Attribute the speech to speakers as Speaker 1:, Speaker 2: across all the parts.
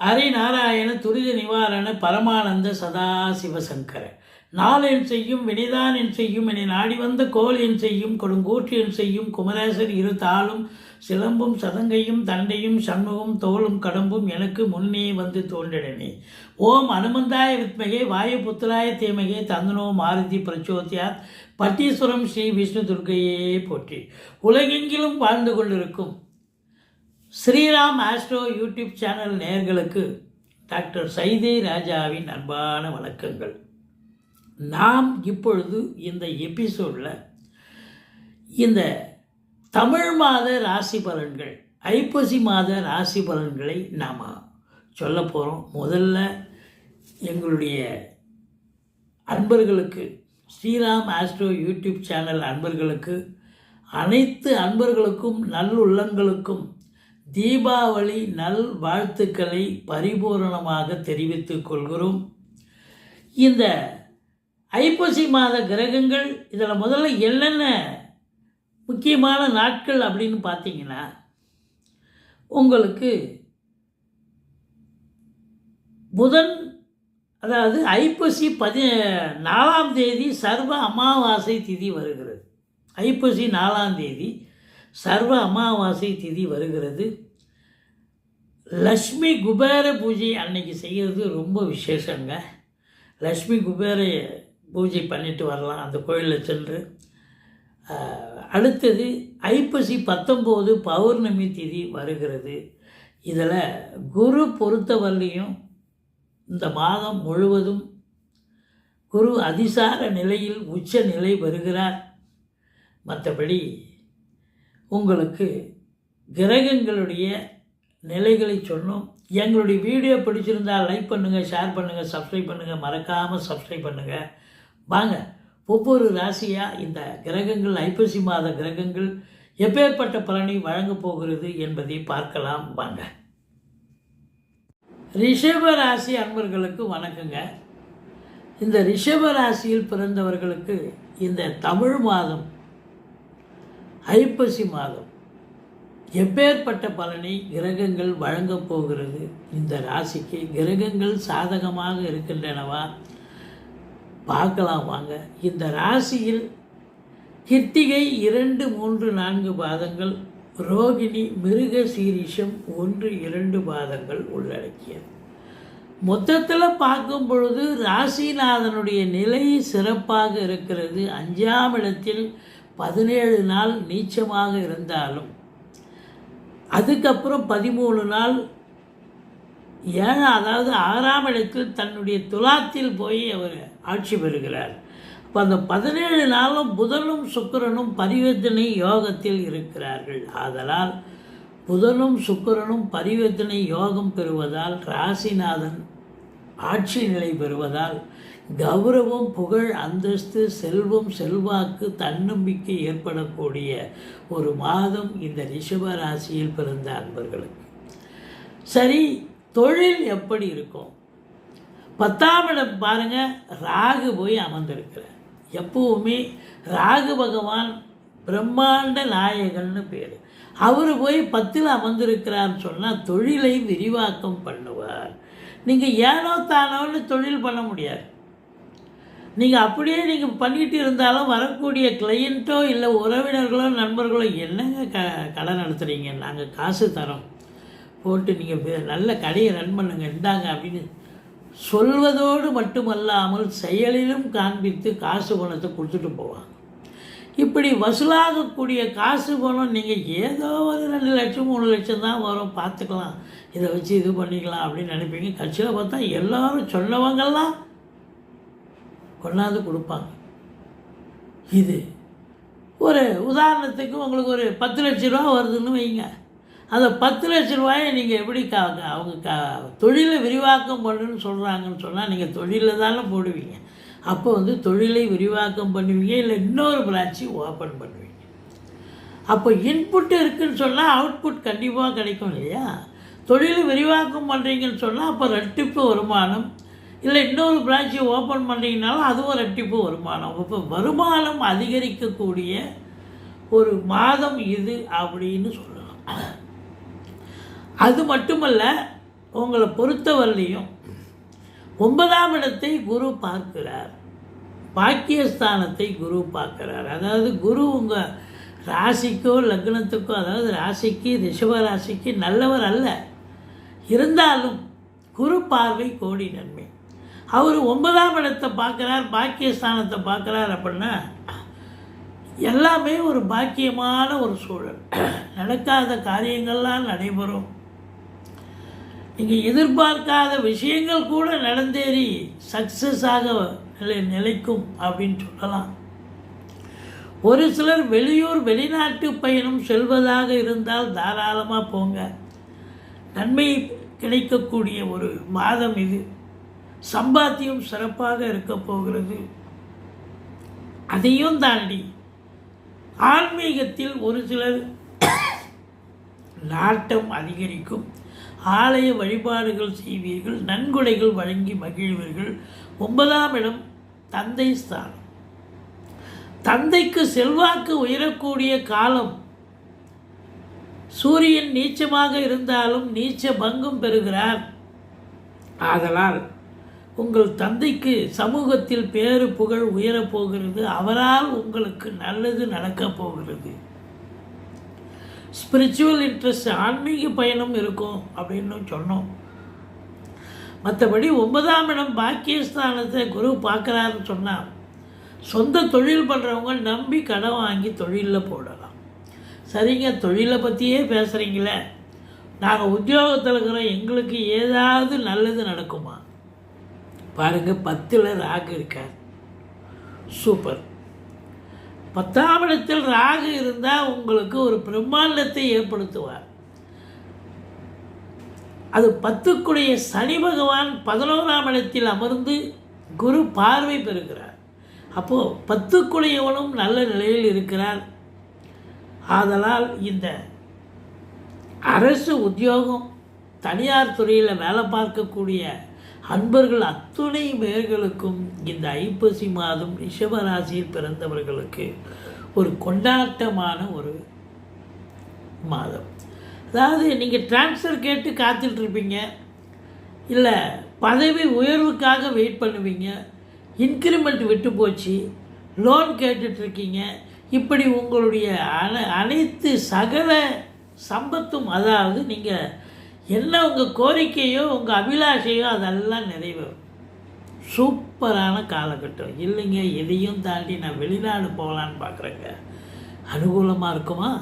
Speaker 1: ஹரிநாராயண துரித நிவாரண பரமானந்த சதாசிவசங்கர. நாளென் செய்யும் வினைதான் என் செய்யும் என நாடி வந்த கோல் என் செய்யும் கொடுங்கூற்று என் செய்யும் குமரேசர் இரு தாளும் சிலம்பும் சதங்கையும் தண்டையும் சண்முகம் தோளும் கடம்பும் எனக்கு முன்னே வந்து தோன்றினே ஓம் அனுமந்தாய வித்மகே வாயுபுத்திராய தீமகே தந்தனோ மாருதி பிரச்சோத்தியார் பட்டீஸ்வரம் ஸ்ரீ விஷ்ணு துர்கையே போற்றி. உலகெங்கிலும் வாழ்ந்து கொண்டிருக்கும் ஸ்ரீராம் ஆஸ்ட்ரோ யூடியூப் சேனல் நேயர்களுக்கு டாக்டர் சைதே ராஜாவின் அன்பான வணக்கங்கள். நாம் இப்பொழுது இந்த எபிசோடில் இந்த தமிழ் மாத ராசி பலன்கள் ஐப்பசி மாத ராசி பலன்களை நாம் சொல்ல போகிறோம் முதல்ல எங்களுடைய அன்பர்களுக்கு ஸ்ரீராம் ஆஸ்ட்ரோ யூடியூப் சேனல் அன்பர்களுக்கு அனைத்து அன்பர்களுக்கும் நல்லுள்ளங்களுக்கும் தீபாவளி நல் வாழ்த்துக்களை பரிபூரணமாக தெரிவித்துக் கொள்கிறோம். இந்த ஐப்பசி மாத கிரகங்கள் இதில் முதல்ல என்னென்ன முக்கியமான நாட்கள் அப்படின்னு பார்த்தீங்கன்னா உங்களுக்கு புதன் அதாவது ஐப்பசி பதி நாலாம் தேதி சர்வ அமாவாசை திதி வருகிறது. ஐப்பசி நாலாம் தேதி சர்வ அமாவாசை திதி வருகிறது. லக்ஷ்மி குபேர பூஜை அன்னைக்கு செய்கிறது ரொம்ப விசேஷங்க. லக்ஷ்மி குபேர பூஜை பண்ணிட்டு வரலாம் அந்த கோயிலில் சென்று. அடுத்தது ஐப்பசி பத்தொம்போது பௌர்ணமி திதி வருகிறது. இதில் குரு பொறுத்தவரையிலையும் இந்த மாதம் முழுவதும் குரு அதிசார நிலையில் உச்ச நிலை வருகிறார். மற்றபடி உங்களுக்கு கிரகங்களுடைய நிலைகளை சொன்னோம் எங்களுடைய வீடியோ பிடிச்சிருந்தால் லைக் பண்ணுங்கள் ஷேர் பண்ணுங்கள் சப்ஸ்கிரைப் பண்ணுங்கள் மறக்காமல் சப்ஸ்கிரைப் பண்ணுங்கள் வாங்க ஒவ்வொரு ராசியாக இந்த கிரகங்கள் ஐப்பசி மாத கிரகங்கள் எப்பேற்பட்ட பலனை வழங்கப் போகிறது என்பதை பார்க்கலாம். வாங்க. ரிஷப ராசி அன்பர்களுக்கு வணக்கங்க. இந்த ரிஷப ராசியில் பிறந்தவர்களுக்கு இந்த தமிழ் மாதம் ஐப்பசி மாதம். எப்பேற்பட்ட பலனை கிரகங்கள் வழங்கப் போகிறது? இந்த ராசிக்கு கிரகங்கள் சாதகமாக இருக்கின்றனவா? பார்க்கலாம் வாங்க. இந்த ராசியில் கிருத்திகை இரண்டு மூன்று நான்கு பாதங்கள் ரோகிணி மிருக சீரிஷம் ஒன்று இரண்டு பாதங்கள் உள்ளடக்கியது. மொத்தத்தில் பார்க்கும் பொழுது ராசிநாதனுடைய நிலை சிறப்பாக இருக்கிறது. அஞ்சாம் இடத்தில் பதினேழு நாள் நீச்சமாக இருந்தாலும் அதுக்கப்புறம் பதிமூணு நாள் ஏழு அதாவது ஆறாம் இடத்தில் தன்னுடைய துலாத்தில் போய் அவர் ஆட்சி பெறுகிறார். இப்போ அந்த பதினேழு நாளும் புதனும் சுக்கிரனும் பரிவர்த்தனை யோகத்தில் இருக்கிறார்கள். ஆதலால் புதனும் சுக்கிரனும் பரிவர்த்தனை யோகம் பெறுவதால் ராசிநாதன் ஆட்சி நிலை பெறுவதால் கௌரவம் புகழ் அந்தஸ்து செல்வம் செல்வாக்கு தன்னம்பிக்கை ஏற்படக்கூடிய ஒரு மாதம் இந்த ரிஷப ராசியில் பிறந்த அன்பர்களுக்கு. சரி தொழில் எப்படி இருக்கும்? பத்தாம் இடம் பாருங்கள் ராகு போய் அமர்ந்திருக்கிறார். எப்பவுமே ராகு பகவான் பிரம்மாண்ட நாயகன்னு பேர். அவர் போய் பத்தில் அமர்ந்திருக்கிறார்னு சொன்னால் தொழிலை விரிவாக்கம் பண்ணுவார். நீங்கள் ஏனோ தானோன்னு தொழில் பண்ண முடியாது. நீங்கள் அப்படியே நீங்கள் பண்ணிட்டு இருந்தாலும் வரக்கூடிய கிளையண்ட்டோ இல்லை உறவினர்களோ நண்பர்களோ என்னங்க க கடை நடத்துகிறீங்க நாங்கள் காசு தரோம். போட்டு நீங்கள் நல்ல கடையை ரன் பண்ணுங்க. இந்தாங்க அப்படின்னு சொல்வதோடு மட்டுமல்லாமல் செயலிலும் காண்பித்து காசு பணத்தை கொடுத்துட்டு போவாங்க. இப்படி வசூலாகக்கூடிய காசு பணம் நீங்கள் ஏதோ ஒரு ரெண்டு லட்சம் மூணு லட்சம் தான் வரும். பார்த்துக்கலாம். இதை வச்சு இது பண்ணிக்கலாம் அப்படின்னு நினைப்பீங்க. கட்சியில் பார்த்தா எல்லாரும் சொன்னவங்கெல்லாம் கொண்டாந்து கொடுப்பாங்க. இது ஒரு உதாரணத்துக்கு உங்களுக்கு ஒரு பத்து லட்ச ரூபா வருதுன்னு வைங்க. அந்த பத்து லட்ச ரூபாயை நீங்கள் எப்படி கா அவங்க கா தொழிலை விரிவாக்கம் பண்ணுன்னு சொல்கிறாங்கன்னு சொன்னால் நீங்கள் தொழிலில் தானே போடுவீங்க. அப்போ வந்து தொழிலை விரிவாக்கம் பண்ணுவீங்க இல்லை இன்னொரு பிரான்ச்சு ஓப்பன் பண்ணுவீங்க. அப்போ இன்புட் இருக்குன்னு சொன்னால் அவுட்புட் கண்டிப்பாக கிடைக்கும் இல்லையா? தொழிலை விரிவாக்கம் பண்ணுறீங்கன்னு சொன்னால் அப்போ ரெட்டிப்பு வருமானம் இல்லை இன்னொரு பிரான்ச்சை ஓப்பன் பண்ணிங்கனாலும் அதுவும் ரெட்டிப்பு வருமானம். இப்போ வருமானம் அதிகரிக்கக்கூடிய ஒரு மாதம் இது அப்படின்னு சொல்லலாம். அது மட்டுமல்ல உங்களை பொறுத்தவரையிலையும் ஒன்பதாம் இடத்தை குரு பார்க்கிறார். பாக்கியஸ்தானத்தை குரு பார்க்கிறார். அதாவது குரு உங்கள் ராசிக்கோ லக்னத்துக்கோ அதாவது ராசிக்கு ரிஷப ராசிக்கு நல்லவர் அல்ல. இருந்தாலும் குரு பார்வை கோடி நன்மை. அவர் ஒன்பதாம் இடத்தை பார்க்குறார் பாக்கியஸ்தானத்தை பார்க்குறார் அப்படின்னா எல்லாமே ஒரு பாக்கியமான ஒரு சூழல். நடக்காத காரியங்கள்லாம் நடைபெறும். நீங்கள் எதிர்பார்க்காத விஷயங்கள் கூட நடந்தேறி சக்ஸஸாக நிலை நிலைக்கும் அப்படின்னு சொல்லலாம். ஒரு சிலர் வெளியூர் வெளிநாட்டு பயணம் செல்வதாக இருந்தால் தாராளமாக போங்க. நன்மை கிடைக்கக்கூடிய ஒரு மாதம் இது. சம்பாத்தியம் சிறப்பாக இருக்க போகிறது. அதையும் தாண்டி ஆன்மீகத்தில் ஒரு சிலர் நாட்டம் அதிகரிக்கும். ஆலய வழிபாடுகள் செய்வீர்கள் நன்கொடைகள் வழங்கி மகிழ்வீர்கள். ஒன்பதாம் இடம் தந்தை ஸ்தானம். தந்தைக்கு செல்வாக்கு உயரக்கூடிய காலம். சூரியன் நீச்சமாக இருந்தாலும் நீச்ச பங்கும் பெறுகிறார். ஆதலால் உங்கள் தந்தைக்கு சமூகத்தில் பேரு புகழ் உயரப் போகிறது. அவரால் உங்களுக்கு நல்லது நடக்கப் போகிறது. ஸ்பிரிச்சுவல் இன்ட்ரெஸ்ட் ஆன்மீக பயணம் இருக்கும் அப்படின்னு சொன்னோம். மற்றபடி ஒன்பதாம் இடம் பாக்கியஸ்தானத்தை குரு பார்க்குறாருன்னு சொன்னால் சொந்த தொழில் பண்ணுறவங்க நம்பி கடன் வாங்கி தொழிலில் போடலாம். சரிங்க தொழிலை பற்றியே பேசுகிறீங்களே நாங்கள் உத்தியோகத்தில் இருக்கிறோம் எங்களுக்கு ஏதாவது நல்லது நடக்குமா? பாருங்கள் பத்தில் ராகு இருக்கார். சூப்பர் பத்தாம் இடத்தில் ராகு இருந்தால் உங்களுக்கு ஒரு பிரம்மாண்டத்தை ஏற்படுத்துவார். அது பத்துக்குடைய சனி பகவான் பதினோராம் இடத்தில் அமர்ந்து குரு பார்வை பெறுகிறார். அப்போது பத்துக்குடையவனும் நல்ல நிலையில் இருக்கிறார். ஆதலால் இந்த அரசு உத்தியோகம் தனியார் துறையில் வேலை பார்க்கக்கூடிய அன்பர்கள் அத்துணை பேர்களுக்கும் இந்த ஐப்பசி மாதம் ரிஷபராசியில் பிறந்தவர்களுக்கு ஒரு கொண்டாட்டமான ஒரு மாதம். அதாவது நீங்கள் ட்ரான்ஸ்ஃபர் கேட்டு காத்துட்ருப்பீங்க. இல்லை பதவி உயர்வுக்காக வெயிட் பண்ணுவீங்க. இன்க்ரிமெண்ட் விட்டு போச்சு. லோன் கேட்டுட்ருக்கீங்க. இப்படி உங்களுடைய அன அனைத்து சகல சம்பத்தும் அதாவது நீங்கள் என்ன உங்கள் கோரிக்கையோ உங்கள் அபிலாஷையோ அதெல்லாம் நிறைவேறும். சூப்பரான காலகட்டம். இல்லைங்க எதையும் தாண்டி நான் வெளிநாடு போகலான்னு பார்க்குறேங்க. அனுகூலமாக இருக்குமா?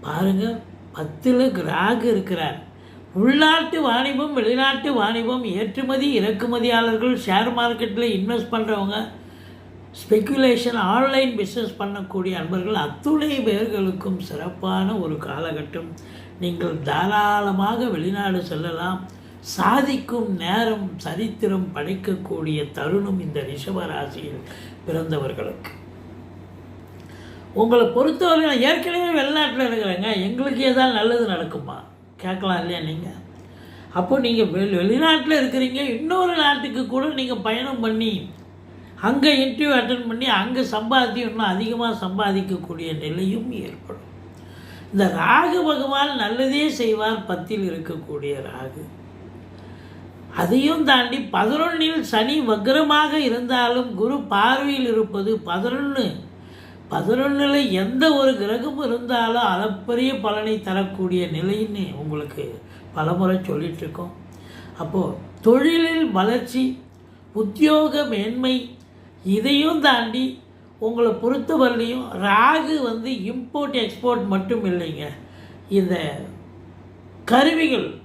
Speaker 1: பாருங்கள் பத்தில் ராகு இருக்கிறார். உள்நாட்டு வாணிபம் வெளிநாட்டு வாணிபம் ஏற்றுமதி இறக்குமதியாளர்கள் ஷேர் மார்க்கெட்டில் இன்வெஸ்ட் பண்ணுறவங்க ஸ்பெக்குலேஷன் ஆன்லைன் பிஸ்னஸ் பண்ணக்கூடிய அன்பர்கள் அத்துணை பேர்களுக்கும் சிறப்பான ஒரு காலகட்டம். நீங்கள் தாராளமாக வெளிநாடு செல்லலாம். சாதிக்கும் நேரம் சரித்திரம் படைக்கக்கூடிய தருணம் இந்த ரிஷபராசியில் பிறந்தவர்களுக்கு. உங்களை பொறுத்தவரை நான் ஏற்கனவே வெளிநாட்டில் இருக்கிறேங்க. எங்களுக்கு ஏதாவது நல்லது நடக்குமா? கேட்கலாம் இல்லையா நீங்கள் அப்போ நீங்கள் வெளி வெளிநாட்டில் இருக்கிறீங்க. இன்னொரு நாட்டுக்கு கூட நீங்கள் பயணம் பண்ணி அங்கே இன்டர்வியூ அட்டன் பண்ணி அங்கே சம்பாதி இன்னும் அதிகமாக சம்பாதிக்கக்கூடிய நிலையும் ஏற்படும். இந்த ராகு பகவான் நல்லதே செய்வார் பத்தில் இருக்கக்கூடிய ராகு. அதையும் தாண்டி பதினொன்னில் சனி வக்ரமாக இருந்தாலும் குரு பார்வையில் இருப்பது பதினொன்று பதினொன்றில் எந்த ஒரு கிரகம் இருந்தாலும் அளப்பரிய பலனை தரக்கூடிய நிலைன்னு உங்களுக்கு பலமுறை சொல்லிகிட்ருக்கோம் அப்போது தொழிலில் வளர்ச்சி உத்தியோக மேன்மை இதையும் தாண்டி உங்களை பொறுத்தவரையிலையும் ராகு வந்து இம்போர்ட் எக்ஸ்போர்ட் மட்டும் இல்லைங்க. இந்த கருவிகள்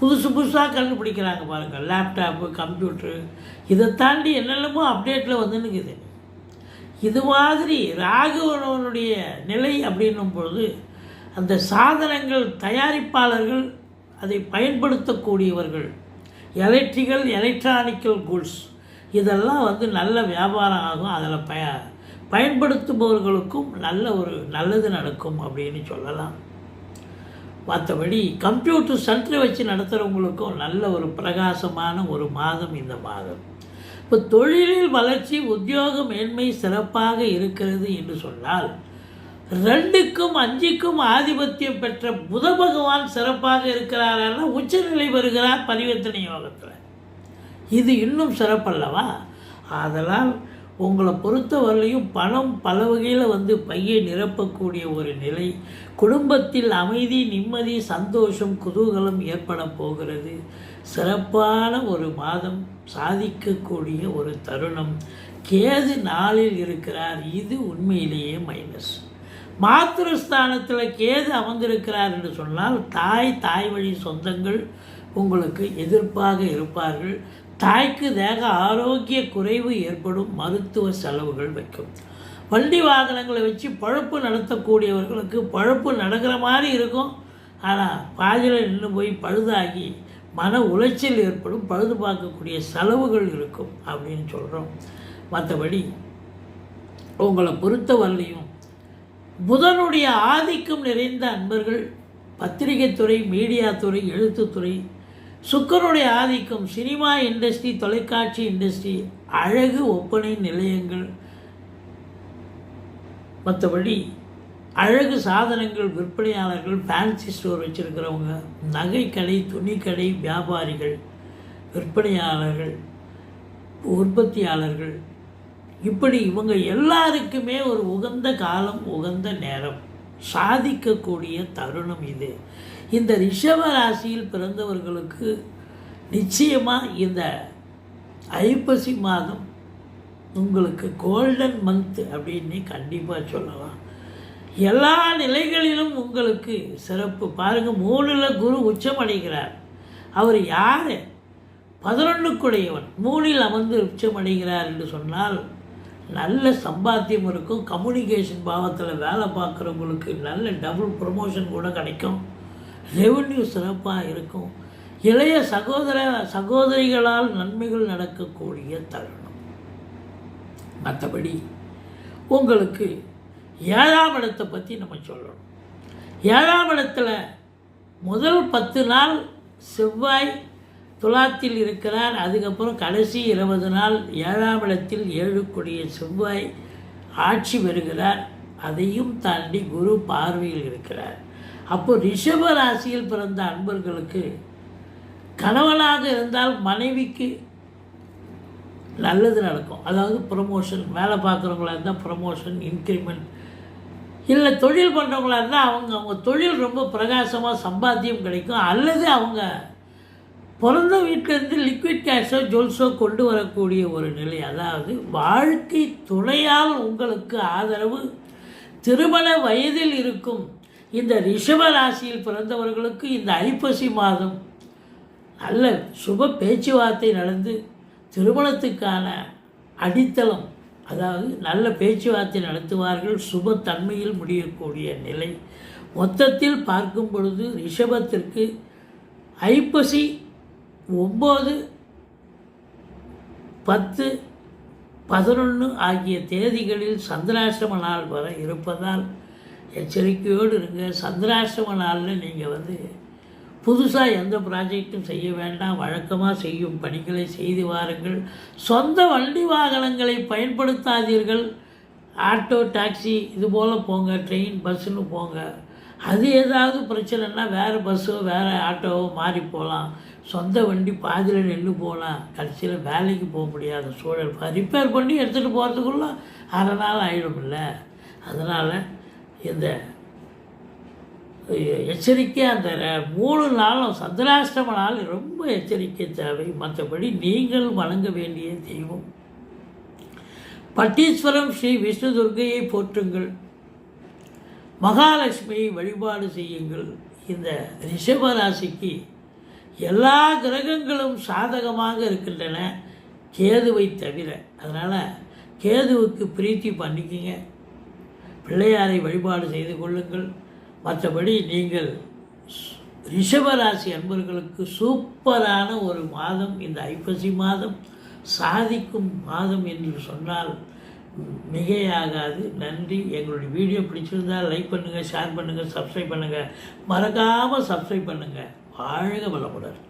Speaker 1: புதுசு புதுசாக கண்டுபிடிக்கிறாங்க பாருங்கள் லேப்டாப்பு கம்ப்யூட்ரு இதை தாண்டி என்னென்னமோ அப்டேட்டில் வந்துன்னுக்குது இது மாதிரி ராகுவனுடைய நிலை அப்படின்னும் பொழுது அந்த சாதனங்கள் தயாரிப்பாளர்கள் அதை பயன்படுத்தக்கூடியவர்கள். எலக்ட்ரிக்கல் எலக்ட்ரானிக்கல் கூட்ஸ் இதெல்லாம் வந்து நல்ல வியாபாரம் ஆகும் அதில் பய பயன்படுத்துபவர்களுக்கும் நல்ல ஒரு நல்லது நடக்கும் அப்படின்னு சொல்லலாம். மற்றபடி கம்ப்யூட்டர் சென்டர் வச்சு நடத்துகிறவங்களுக்கும் நல்ல ஒரு பிரகாசமான ஒரு மாதம் இந்த மாதம். இப்போ தொழிலில் வளர்ச்சி உத்தியோக மேன்மை சிறப்பாக இருக்கிறது என்று சொன்னால் ரெண்டுக்கும் அஞ்சுக்கும் ஆதிபத்தியம் பெற்ற புத பகவான் சிறப்பாக இருக்கிறாரான உச்சநிலை பெறுகிறார் பரிவர்த்தனை யோகத்தில். இது இன்னும் சிறப்பல்லவா? ஆதலால் உங்களை பொறுத்தவரையிலையும் பணம் பல வகையில் வந்து பையை நிரப்பக்கூடிய ஒரு நிலை. குடும்பத்தில் அமைதி நிம்மதி சந்தோஷம் குதூகலம் ஏற்பட போகிறது. சிறப்பான ஒரு மாதம் சாதிக்கக்கூடிய ஒரு தருணம். கேது நாளில் இருக்கிறார். இது உண்மையிலேயே மைனஸ் மாத்திருஸ்தானத்தில் கேது அமர்ந்திருக்கிறார் என்று சொன்னால் தாய் தாய் வழி சொந்தங்கள் உங்களுக்கு எதிர்ப்பாக இருப்பார்கள். தாய்க்கு தேக ஆரோக்கிய குறைவு ஏற்படும் மருத்துவ செலவுகள் வைக்கும். வண்டி வாகனங்களை வச்சு பழப்பு நடத்தக்கூடியவர்களுக்கு பழப்பு நடக்கிற மாதிரி இருக்கும். ஆனால் பாதியில் நின்று போய் பழுதாகி மன உளைச்சல் ஏற்படும் பழுது பார்க்கக்கூடிய செலவுகள் இருக்கும் அப்படின்னு சொல்கிறோம் மற்றபடி உங்களை பொறுத்தவரையிலையும் புதனுடைய ஆதிக்கம் நிறைந்த அன்பர்கள் பத்திரிகைத்துறை மீடியா துறை எழுத்துத்துறை சுக்கருடைய ஆதிக்கம் சினிமா இண்டஸ்ட்ரி தொலைக்காட்சி இண்டஸ்ட்ரி அழகு ஒப்பனை நிலையங்கள். மற்றபடி அழகு சாதனங்கள் விற்பனையாளர்கள் ஃபேன்சி ஸ்டோர் வச்சுருக்கிறவங்க நகைக்கடை துணிக்கடை வியாபாரிகள் விற்பனையாளர்கள் உற்பத்தியாளர்கள். இப்படி இவங்க எல்லாருக்குமே ஒரு உகந்த காலம் உகந்த நேரம். சாதிக்கக்கூடிய தருணம் இது. இந்த ரிஷப ராசியில் பிறந்தவர்களுக்கு நிச்சயமாக இந்த ஐப்பசி மாதம் உங்களுக்கு கோல்டன் மந்த் அப்படின்னு கண்டிப்பாக சொல்லலாம். எல்லா நிலைகளிலும் உங்களுக்கு சிறப்பு. பாருங்கள் மூணில் குரு உச்சம் அடைகிறார். அவர் யார்? பதினொன்றுக்குடையவன். மூணில் அமர்ந்து உச்சம் அடைகிறார் என்று சொன்னால் நல்ல சம்பாத்தியம் இருக்கும். கம்யூனிகேஷன் பாவத்தில் வேலை பார்க்குறவங்களுக்கு நல்ல டபுள் ப்ரொமோஷன் கூட கிடைக்கும். ரெவன்யூ சிறப்பாக இருக்கும். இளைய சகோதர சகோதரிகளால் நன்மைகள் நடக்கக்கூடிய தருணம். மற்றபடி உங்களுக்கு ஏழாம் இடத்தை பற்றி நம்ம சொல்லணும். ஏழாம் இடத்துல முதல் பத்து நாள் செவ்வாய் துலாத்தில் இருக்கிறார். அதுக்கப்புறம் கடைசி இருபது நாள் ஏழாம் இடத்தில் ஏழுக்கூடிய செவ்வாய் ஆட்சி பெறுகிறார். அதையும் தாண்டி குரு பார்வையில் இருக்கிறார். அப்போ ரிஷப ராசியில் பிறந்த அன்பர்களுக்கு கணவனாக இருந்தால் மனைவிக்கு நல்லது நடக்கும். அதாவது ப்ரமோஷன் வேலை பார்க்குறவங்களா இருந்தால் ப்ரமோஷன் இன்க்ரிமெண்ட் இல்லை தொழில் பண்ணுறவங்களா இருந்தால் அவங்க அவங்க தொழில் ரொம்ப பிரகாசமாக சம்பாத்தியம் கிடைக்கும். அல்லது அவங்க பிறந்த வீட்டிலேருந்து லிக்விட் கேஷோ ஜுவல்ஸோ கொண்டு வரக்கூடிய ஒரு நிலை. அதாவது வாழ்க்கை துணையால் உங்களுக்கு ஆதரவு திருமண வயதில் இருக்கும் இந்த ரிஷப ராசியில் பிறந்தவர்களுக்கு இந்த ஐப்பசி மாதம் நல்ல சுப பேச்சுவார்த்தை நடந்து திருமணத்துக்கான அடித்தளம் அதாவது நல்ல பேச்சுவார்த்தை நடத்துவார்கள். சுப தன்மையில் முடியக்கூடிய நிலை. மொத்தத்தில் பார்க்கும் பொழுது ரிஷபத்திற்கு ஐப்பசி ஒம்பது பத்து பதினொன்று ஆகிய தேதிகளில் சந்திராசிரம நாள் வர இருப்பதால் எச்சரிக்கையோடு இருங்க. சந்திராசிரம நாளில் நீங்கள் வந்து புதுசாக எந்த ப்ராஜெக்டும் செய்ய வேண்டாம். வழக்கமாக செய்யும் பணிகளை செய்து வாருங்கள். சொந்த வண்டி வாகனங்களை பயன்படுத்தாதீர்கள். ஆட்டோ டாக்ஸி இது போல் போங்க. ட்ரெயின் பஸ்ஸுன்னு போங்க. அது ஏதாவது பிரச்சனைனா வேறு பஸ்ஸோ வேறு ஆட்டோவோ மாறி போகலாம் சொந்த வண்டி பாதியில் நின்று போகலாம் கடைசியில் வேலைக்கு போக முடியாத சூழல். ரிப்பேர் பண்ணி எடுத்துகிட்டு போகிறதுக்குள்ள அரை நாள் ஆகிடும்ல அதனால் இந்த எச்சரிக்கை அந்த மூணு நாளும் சந்திராஷ்டம நாள் ரொம்ப எச்சரிக்கை தேவை. மற்றபடி நீங்கள் வணங்க வேண்டிய தெய்வம். பட்டீஸ்வரம் ஸ்ரீ விஷ்ணு துர்க்கையை போற்றுங்கள். மகாலட்சுமியை வழிபாடு செய்யுங்கள். இந்த ரிஷபராசிக்கு எல்லா கிரகங்களும் சாதகமாக இருக்கின்றன. கேதுவை தவிர. அதனால் கேதுவுக்கு பிரீத்தி பண்ணிக்கிங்க. பிள்ளையாரை வழிபாடு செய்து கொள்ளுங்கள். மற்றபடி நீங்கள் ரிஷபராசி அன்பர்களுக்கு சூப்பரான ஒரு மாதம் இந்த ஐப்பசி மாதம் சாதிக்கும் மாதம் என்று சொன்னால் மிகையாகாது. நன்றி. எங்களுடைய வீடியோ பிடிச்சிருந்தால் லைக் பண்ணுங்கள் ஷேர் பண்ணுங்கள் சப்ஸ்கிரைப் பண்ணுங்கள் மறக்காமல் சப்ஸ்கிரைப் பண்ணுங்கள் வாழ்க வளமுடன்.